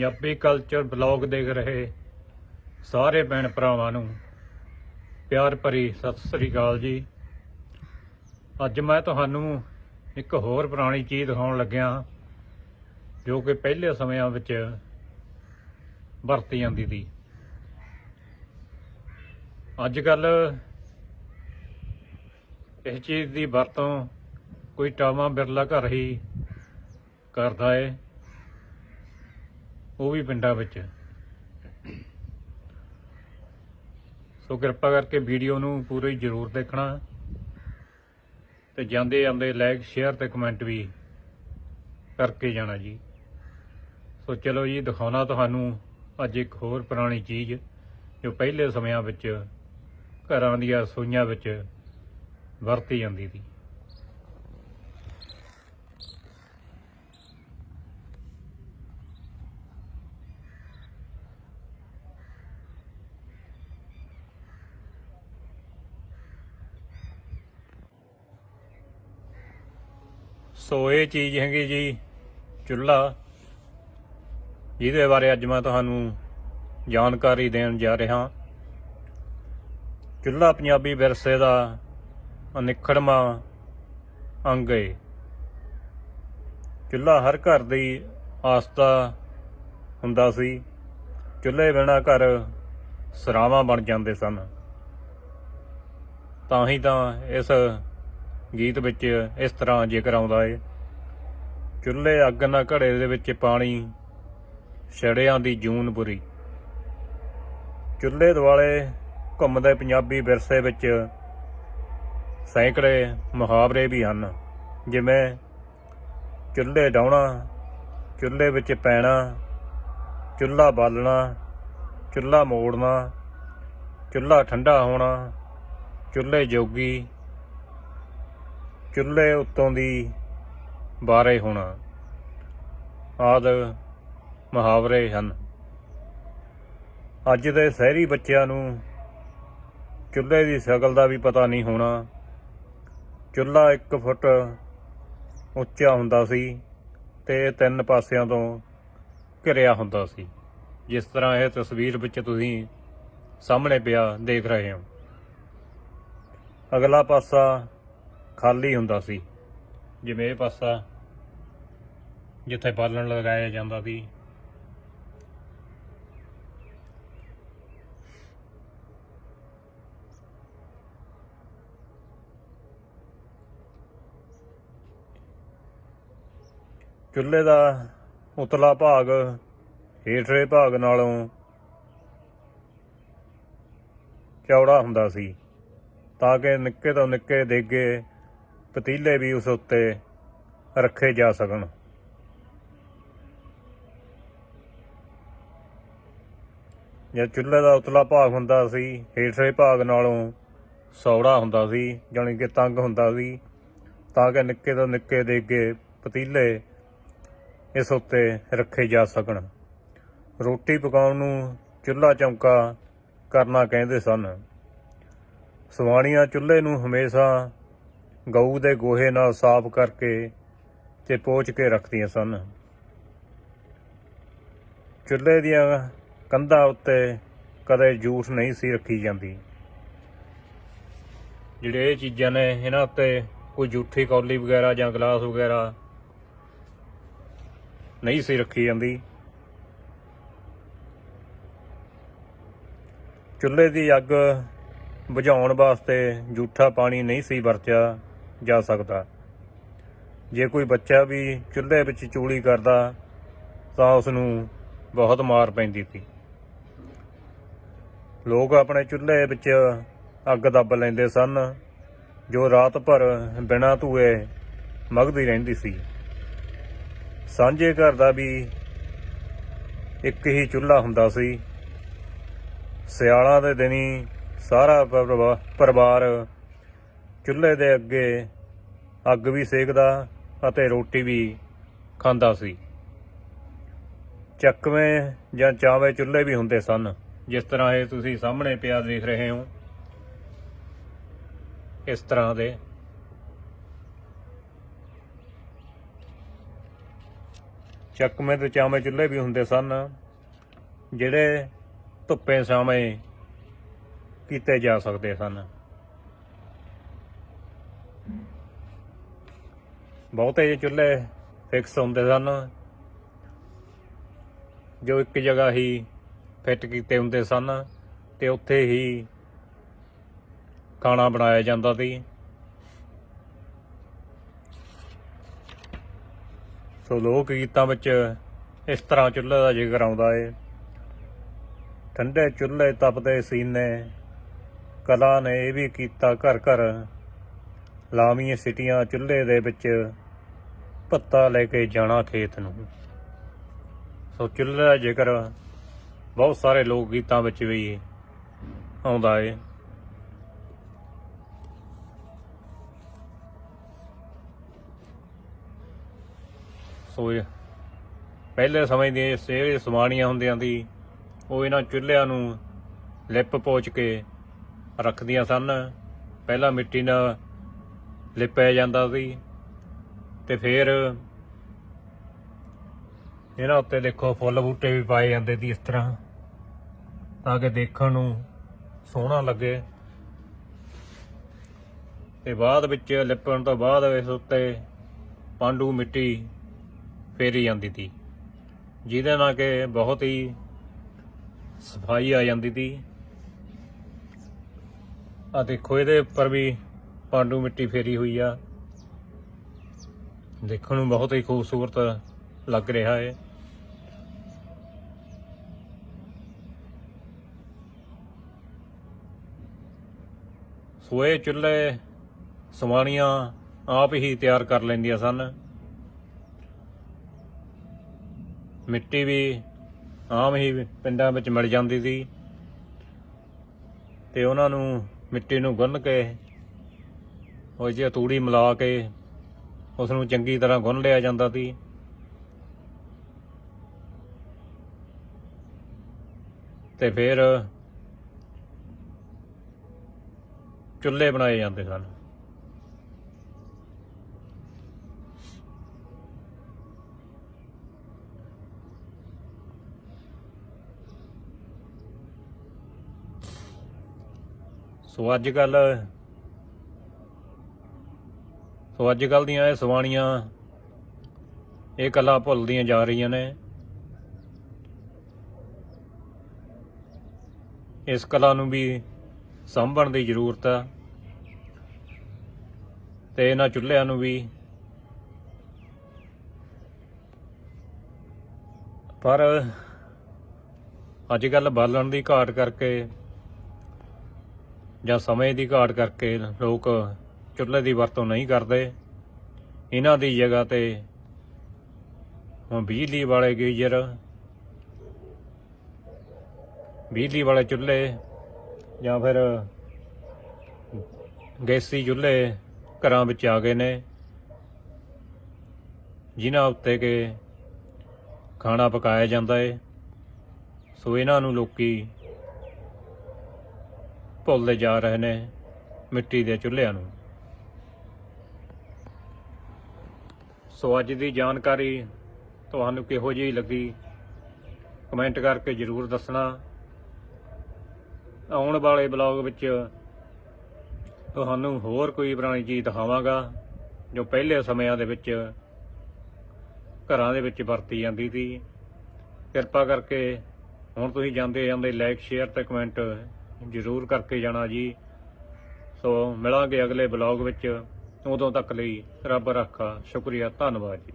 Punjabi culture blog ਦੇਖ ਰਹੇ ਸਾਰੇ ਭੈਣ ਭਰਾਵਾਂ ਨੂੰ ਪਿਆਰ ਭਰੀ ਸਤਿ ਸ੍ਰੀ ਅਕਾਲ ਜੀ। ਅੱਜ ਮੈਂ ਤੁਹਾਨੂੰ ਇੱਕ ਹੋਰ ਪੁਰਾਣੀ ਚੀਜ਼ ਦਿਖਾਉਣ ਲੱਗਿਆ, ਜੋ ਕਿ ਪਹਿਲੇ ਸਮਿਆਂ ਵਿੱਚ ਵਰਤੀ ਜਾਂਦੀ ਸੀ। ਅੱਜ ਕੱਲ ਇਸ ਚੀਜ਼ ਦੀ ਵਰਤੋਂ ਕੋਈ ਟਾਵਾਂ ਬਿਰਲਾ ਘਰ ਹੀ ਕਰਦਾ ਏ। ਉਹ ਵੀ ਪਿੰਡਾਂ ਵਿੱਚ। ਸੋ ਕਿਰਪਾ ਕਰਕੇ ਵੀਡੀਓ ਨੂੰ ਪੂਰੀ ਜ਼ਰੂਰ ਦੇਖਣਾ ਤੇ ਜਾਂਦੇ ਜਾਂਦੇ ਲਾਈਕ, ਸ਼ੇਅਰ ਤੇ ਕਮੈਂਟ ਵੀ ਕਰਕੇ ਜਾਣਾ ਜੀ। ਸੋ ਚਲੋ ਜੀ, ਦਿਖਾਉਣਾ ਤੁਹਾਨੂੰ ਅੱਜ ਇੱਕ ਹੋਰ ਪੁਰਾਣੀ ਚੀਜ਼ ਜੋ ਪਹਿਲੇ ਸਮਿਆਂ ਵਿੱਚ ਘਰਾਂ ਦੀਆਂ ਰਸੋਈਆਂ ਵਿੱਚ ਵਰਤੀ ਜਾਂਦੀ ਸੀ। ਸੋ ਇਹ ਚੀਜ਼ ਹੈਗੀ ਜੀ, ਚੁੱਲ੍ਹਾ। ਜਿਹਦੇ ਬਾਰੇ ਅੱਜ ਮੈਂ ਤੁਹਾਨੂੰ ਜਾਣਕਾਰੀ ਦੇਣ ਜਾ ਰਿਹਾ। ਚੁੱਲ੍ਹਾ ਪੰਜਾਬੀ ਵਿਰਸੇ ਦਾ ਅਨਿਖੜਵਾਂ ਅੰਗ ਹੈ ਚੁੱਲ੍ਹਾ ਹਰ ਘਰ ਦੀ ਆਸਤਾ ਹੁੰਦਾ ਸੀ। ਚੁੱਲ੍ਹੇ ਬਿਨਾਂ ਘਰ ਸਰਾਵਾਂ ਬਣ ਜਾਂਦੇ ਸਨ। ਤਾਂ ਹੀ ਤਾਂ ਇਸ ਗੀਤ ਵਿੱਚ ਇਸ ਤਰ੍ਹਾਂ ਜ਼ਿਕਰ ਆਉਂਦਾ ਏ। ਚੁੱਲ੍ਹੇ ਅੱਗ ਨਾ ਘੜੇ ਦੇ ਵਿੱਚ ਪਾਣੀ, ਛੜਿਆਂ ਦੀ ਜੂਨ ਬੁਰੀ। ਚੁੱਲ੍ਹੇ ਦੁਆਲੇ ਘੁੰਮਦੇ ਪੰਜਾਬੀ ਵਿਰਸੇ ਵਿੱਚ ਸੈਂਕੜੇ ਮੁਹਾਵਰੇ ਵੀ ਹਨ। ਜਿਵੇਂ, ਚੁੱਲ੍ਹੇ ਡਾਉਣਾ, ਚੁੱਲ੍ਹੇ ਵਿੱਚ ਪੈਣਾ, ਚੁੱਲ੍ਹਾ ਬਾਲਣਾ, ਚੁੱਲ੍ਹਾ ਮੋੜਨਾ, ਚੁੱਲ੍ਹਾ ਠੰਡਾ ਹੋਣਾ, ਚੁੱਲ੍ਹੇ ਜੋਗੀ ਚੁੱਲ੍ਹੇ ਉੱਤੋਂ ਦੀ ਬਾਰੇ ਹੋਣਾ ਆਦ ਮੁਹਾਵਰੇ ਹਨ। ਅੱਜ ਦੇ ਸ਼ਹਿਰੀ ਬੱਚਿਆਂ ਨੂੰ ਚੁੱਲ੍ਹੇ ਦੀ ਸ਼ਕਲ ਦਾ ਵੀ ਪਤਾ ਨਹੀਂ ਹੋਣਾ। ਚੁੱਲ੍ਹਾ 1 ਫੁੱਟ ਉੱਚਾ ਹੁੰਦਾ ਸੀ ਤੇ ਤਿੰਨ ਪਾਸਿਆਂ ਤੋਂ ਘਿਰਿਆ ਹੁੰਦਾ ਸੀ। ਜਿਸ ਤਰ੍ਹਾਂ ਇਹ ਤਸਵੀਰ ਵਿੱਚ ਤੁਸੀਂ ਸਾਹਮਣੇ ਪਿਆ ਦੇਖ ਰਹੇ ਹੋ। ਅਗਲਾ ਪਾਸਾ ਖਾਲੀ ਹੁੰਦਾ ਸੀ। ਜਿਵੇਂ ਇਹ ਪਾਸਾ ਜਿੱਥੇ ਬਾਲਣ ਲਗਾਇਆ ਜਾਂਦਾ ਸੀ। ਚੁੱਲ੍ਹੇ ਦਾ ਉਤਲਾ ਭਾਗ ਹੇਠਲੇ ਭਾਗ ਨਾਲੋਂ ਚੌੜਾ ਹੁੰਦਾ ਸੀ। ਤਾਂ ਕਿ ਨਿੱਕੇ ਤੋਂ ਨਿੱਕੇ ਦੇਗੇ ਪਤੀਲੇ ਵੀ ਉਸ ਉੱਤੇ ਰੱਖੇ ਜਾ ਸਕਣ। ਜੇ ਚੁੱਲ੍ਹੇ ਦਾ ਉਤਲਾ ਭਾਗ ਹੁੰਦਾ ਸੀ, ਹੇਠਲੇ ਭਾਗ ਨਾਲੋਂ ਸੌੜਾ ਹੁੰਦਾ ਸੀ, ਜਾਣੀ ਕਿ ਤੰਗ ਹੁੰਦਾ ਸੀ, ਤਾਂ ਕਿ ਨਿੱਕੇ ਤੋਂ ਨਿੱਕੇ ਦੇਗੇ ਪਤੀਲੇ ਇਸ ਉੱਤੇ ਰੱਖੇ ਜਾ ਸਕਣ। ਰੋਟੀ ਪਕਾਉਣ ਨੂੰ ਚੁੱਲ੍ਹਾ ਚੌਂਕਾ ਕਰਨਾ ਕਹਿੰਦੇ ਸਨ। ਸਵਾਣੀਆਂ ਚੁੱਲ੍ਹੇ ਨੂੰ ਹਮੇਸ਼ਾ ਗਊ ਦੇ ਗੋਹੇ ਨਾਲ ਸਾਫ਼ ਕਰਕੇ ਤੇ ਪੋਚ ਕੇ ਰੱਖਦੀਆਂ ਸਨ। ਚੁੱਲ੍ਹੇ ਦੀਆਂ ਕੰਧਾਂ ਉੱਤੇ ਕਦੇ ਜੂਠ ਨਹੀਂ ਸੀ ਰੱਖੀ ਜਾਂਦੀ। ਜਿਹੜੇ ਇਹ ਚੀਜ਼ਾਂ ਨੇ, ਇਹਨਾਂ ਉੱਤੇ ਕੋਈ ਜੂਠੀ ਕੌਲੀ ਵਗੈਰਾ ਜਾਂ ਗਲਾਸ ਵਗੈਰਾ ਨਹੀਂ ਸੀ ਰੱਖੀ ਜਾਂਦੀ। ਚੁੱਲ੍ਹੇ ਦੀ ਅੱਗ ਬੁਝਾਉਣ ਵਾਸਤੇ ਜੂਠਾ ਪਾਣੀ ਨਹੀਂ ਸੀ ਵਰਤਿਆ। ਜਾ ਸਕਦਾ। ਜੇ ਕੋਈ ਬੱਚਾ ਵੀ ਚੁੱਲ੍ਹੇ ਵਿੱਚ ਚੂਲੀ ਕਰਦਾ, ਤਾਂ ਉਸ ਨੂੰ ਬਹੁਤ ਮਾਰ ਪੈਂਦੀ ਸੀ। ਲੋਕ ਆਪਣੇ ਚੁੱਲ੍ਹੇ ਵਿੱਚ ਅੱਗ ਦੱਬ ਲੈਂਦੇ ਸਨ, ਜੋ ਰਾਤ ਭਰ ਬਿਨਾਂ ਧੂਏ ਮਗਦੀ ਰਹਿੰਦੀ ਸੀ। ਸਾਂਝੇ ਘਰ ਦਾ ਵੀ ਇੱਕ ਹੀ ਚੁੱਲ੍ਹਾ ਹੁੰਦਾ ਸੀ। ਸਿਆਲਾਂ ਦੇ ਦਿਨੀ ਸਾਰਾ ਪਰਿਵਾਰ ਚੁੱਲ੍ਹੇ ਦੇ ਅੱਗੇ ਅੱਗ ਵੀ ਸੇਕਦਾ ਅਤੇ ਰੋਟੀ ਵੀ ਖਾਂਦਾ ਸੀ। ਚੱਕਵੇਂ ਜਾਂ ਚਾਵੇਂ ਚੁੱਲ੍ਹੇ ਵੀ ਹੁੰਦੇ ਸਨ। ਜਿਸ ਤਰ੍ਹਾਂ ਇਹ ਤੁਸੀਂ ਸਾਹਮਣੇ ਪਿਆ ਦੇਖ ਰਹੇ ਹੋ, ਇਸ ਤਰ੍ਹਾਂ ਦੇ। ਚੱਕਵੇਂ ਤੇ ਚਾਵੇਂ ਚੁੱਲ੍ਹੇ ਵੀ ਹੁੰਦੇ ਸਨ, ਜਿਹੜੇ ਧੁੱਪੇ ਛਾਵੇਂ ਕੀਤੇ ਜਾ ਸਕਦੇ ਸਨ। ਬਹੁਤੇ ਜਿਹੇ ਚੁੱਲ੍ਹੇ ਫਿਕਸ ਹੁੰਦੇ ਸਨ। ਜੋ ਇੱਕ ਜਗ੍ਹਾ ਹੀ ਫਿੱਟ ਕੀਤੇ ਹੁੰਦੇ ਸਨ ਤੇ ਉੱਥੇ ਹੀ ਖਾਣਾ ਬਣਾਇਆ ਜਾਂਦਾ ਸੀ। ਸੋ ਲੋਕ ਗੀਤਾਂ ਵਿੱਚ ਇਸ ਤਰ੍ਹਾਂ ਚੁੱਲ੍ਹੇ ਦਾ ਜ਼ਿਕਰ ਆਉਂਦਾ ਏ। ਠੰਡੇ ਚੁੱਲ੍ਹੇ ਤਪਦੇ ਸੀਨੇ, ਕਲਾ ਨੇ ਇਹ ਵੀ ਕੀਤਾ ਘਰ ਘਰ। ਲਾਵੀਆਂ ਸਿਟੀਆਂ ਚੁੱਲ੍ਹੇ ਦੇ ਵਿੱਚ ਪੱਤਾ ਲੈ ਕੇ ਜਾਣਾ ਖੇਤ ਨੂੰ। ਸੋ ਚੁੱਲ੍ਹੇ ਦਾ ਜ਼ਿਕਰ ਬਹੁਤ ਸਾਰੇ ਲੋਕ ਗੀਤਾਂ ਵਿੱਚ ਵੀ ਆਉਂਦਾ ਏ। ਸੋ ਪਹਿਲੇ ਸਮੇਂ ਦੀਆਂ ਜਿਹੜੇ ਸਮਾਣੀਆਂ ਹੁੰਦੀਆਂ ਸੀ, ਉਹ ਇਹਨਾਂ ਚੁੱਲ੍ਹਿਆਂ ਨੂੰ ਲਿਪ ਪੋਚ ਕੇ ਰੱਖਦੀਆਂ ਸਨ। ਪਹਿਲਾਂ ਮਿੱਟੀ ਨਾਲ ਲਿਪਿਆ ਜਾਂਦਾ ਸੀ। ਤੇ ਫਿਰ ਇਹਨਾਂ ਉੱਤੇ ਦੇਖੋ ਫੁੱਲ ਬੂਟੇ ਵੀ ਪਾਏ ਜਾਂਦੇ ਸੀ ਇਸ ਤਰ੍ਹਾਂ, ਤਾਂ ਕਿ ਦੇਖਣ ਨੂੰ ਸੋਹਣਾ ਲੱਗੇ। ਤੇ ਬਾਅਦ ਵਿੱਚ ਲਿਪਣ ਤੋਂ ਬਾਅਦ ਇਸ ਉੱਤੇ ਪਾਂਡੂ ਮਿੱਟੀ ਫੇਰੀ ਜਾਂਦੀ ਸੀ ਜਿਹਦੇ ਨਾਲ ਕਿ ਬਹੁਤ ਹੀ ਸਫ਼ਾਈ ਆ ਜਾਂਦੀ ਸੀ ਆ ਦੇਖੋ, ਇਹਦੇ ਉੱਪਰ ਵੀ ਪਾਂਡੂ ਮਿੱਟੀ ਫੇਰੀ ਹੋਈ ਆ। ਦੇਖਣ ਨੂੰ ਬਹੁਤ ਹੀ ਖੂਬਸੂਰਤ ਲੱਗ ਰਿਹਾ ਹੈ ਸੋਏ, ਚੁੱਲ੍ਹੇ ਸਵਾਣੀਆਂ ਆਪ ਹੀ ਤਿਆਰ ਕਰ ਲੈਂਦੀਆਂ ਸਨ। ਮਿੱਟੀ ਵੀ ਆਮ ਹੀ ਪਿੰਡਾਂ ਵਿੱਚ ਮਿਲ ਜਾਂਦੀ ਸੀ ਤੇ ਉਹਨਾਂ ਨੂੰ ਮਿੱਟੀ ਨੂੰ ਗੁੰਨ ਕੇ, ਉਹ ਜਿਹੀ ਤੂੜੀ ਮਿਲਾ ਕੇ ਉਸ ਨੂੰ ਚੰਗੀ ਤਰ੍ਹਾਂ ਗੁੰਨ ਲਿਆ ਜਾਂਦਾ ਸੀ। ਤੇ ਫਿਰ ਚੁੱਲ੍ਹੇ ਬਣਾਏ ਜਾਂਦੇ ਸਨ। ਸੋ ਅੱਜ ਕੱਲ ਸੋ ਅੱਜ ਕੱਲ ਦੀਆਂ ਇਹ ਸਵਾਣੀਆਂ, ਇਹ ਕਲਾ ਭੁੱਲਦੀਆਂ ਜਾ ਰਹੀਆਂ ਨੇ। ਇਸ ਕਲਾ ਨੂੰ ਵੀ ਸੰਭਣ ਦੀ ਜ਼ਰੂਰਤ ਆ ਤੇ ਇਹਨਾਂ ਚੁੱਲ੍ਹਿਆਂ ਨੂੰ ਵੀ। ਪਰ ਅੱਜ ਕੱਲ ਬਾਲਣ ਦੀ ਘਾਟ ਕਰਕੇ ਜਾਂ ਸਮੇਂ ਦੀ ਘਾਟ ਕਰਕੇ ਲੋਕ ਚੁੱਲ੍ਹੇ ਦੀ ਵਰਤੋਂ ਨਹੀਂ ਕਰਦੇ। ਇਹਨਾਂ ਦੀ ਜਗ੍ਹਾ ਤੇ ਹੁਣ ਬਿਜਲੀ ਵਾਲੇ ਗੀਜ਼ਰ, ਬਿਜਲੀ ਵਾਲੇ ਚੁੱਲ੍ਹੇ ਜਾਂ ਫਿਰ ਗੈਸੀ ਚੁੱਲ੍ਹੇ ਘਰਾਂ ਵਿੱਚ ਆ ਗਏ ਨੇ, ਜਿਨ੍ਹਾਂ ਉੱਤੇ ਕਿ ਖਾਣਾ ਪਕਾਇਆ ਜਾਂਦਾ ਏ। ਸੋ ਇਹਨਾਂ ਨੂੰ ਲੋਕੀ ਭੁੱਲਦੇ ਜਾ ਰਹੇ ਨੇ ਮਿੱਟੀ ਦੇ ਚੁੱਲ੍ਹਿਆਂ ਨੂੰ। ਸੋ ਅੱਜ ਦੀ ਜਾਣਕਾਰੀ ਤੁਹਾਨੂੰ ਕਿਹੋ ਜਿਹੀ ਲੱਗੀ? ਕਮੈਂਟ ਕਰਕੇ ਜਰੂਰ ਦੱਸਣਾ। ਆਉਣ ਵਾਲੇ ਬਲੌਗ ਵਿੱਚ ਤੁਹਾਨੂੰ ਹੋਰ ਕੋਈ ਪੁਰਾਣੀ ਚੀਜ਼ ਦਿਖਾਵਾਂਗਾ, ਜੋ ਪਹਿਲੇ ਸਮਿਆਂ ਦੇ ਵਿੱਚ ਘਰਾਂ ਦੇ ਵਿੱਚ ਵਰਤੀ ਜਾਂਦੀ ਸੀ। ਕਿਰਪਾ ਕਰਕੇ ਹੁਣ ਤੁਸੀਂ ਜਾਂਦੇ ਜਾਂਦੇ ਲਾਈਕ, ਸ਼ੇਅਰ ਤੇ ਕਮੈਂਟ ਜ਼ਰੂਰ ਕਰਕੇ ਜਾਣਾ ਜੀ। ਸੋ ਮਿਲਾਂਗੇ ਅਗਲੇ ਬਲੌਗ ਵਿੱਚ। ਉਦੋਂ ਤੱਕ ਲਈ ਰੱਬ ਰਾਖਾ ਸ਼ੁਕਰੀਆ ਧੰਨਵਾਦ ਜੀ।